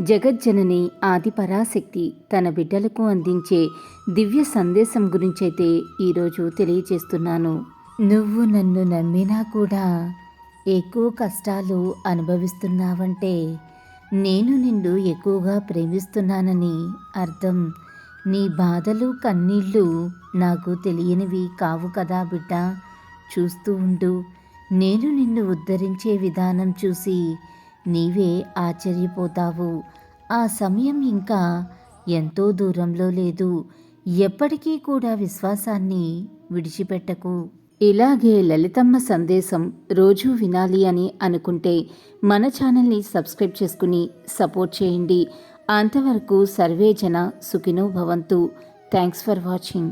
జగజ్జనని ఆది పరాశక్తి తన బిడ్డలకు అందించే దివ్య సందేశం గురించైతే ఈరోజు తెలియజేస్తున్నాను. నువ్వు నన్ను నమ్మినా కూడా ఎక్కువ కష్టాలు అనుభవిస్తున్నావంటే నేను నిన్ను ఎక్కువగా ప్రేమిస్తున్నానని అర్థం. నీ బాధలు కన్నీళ్ళు నాకు తెలియనివి కావు కదా బిడ్డ. చూస్తూ ఉండు. నేను నిన్ను ఉద్ధరించే విధానం చూసి నీవే ఆశ్చర్యపోతావు. ఆ సమయం ఇంకా ఎంతో దూరంలో లేదు. ఎప్పటికీ కూడా విశ్వాసాన్ని విడిచిపెట్టకు. ఇలాగే లలితమ్మ సందేశం రోజూ వినాలి అని అనుకుంటే మన ఛానల్ని సబ్స్క్రైబ్ చేసుకుని సపోర్ట్ చేయండి. అంతవరకు సర్వే జన సుఖినో భవంతు. Thanks for watching.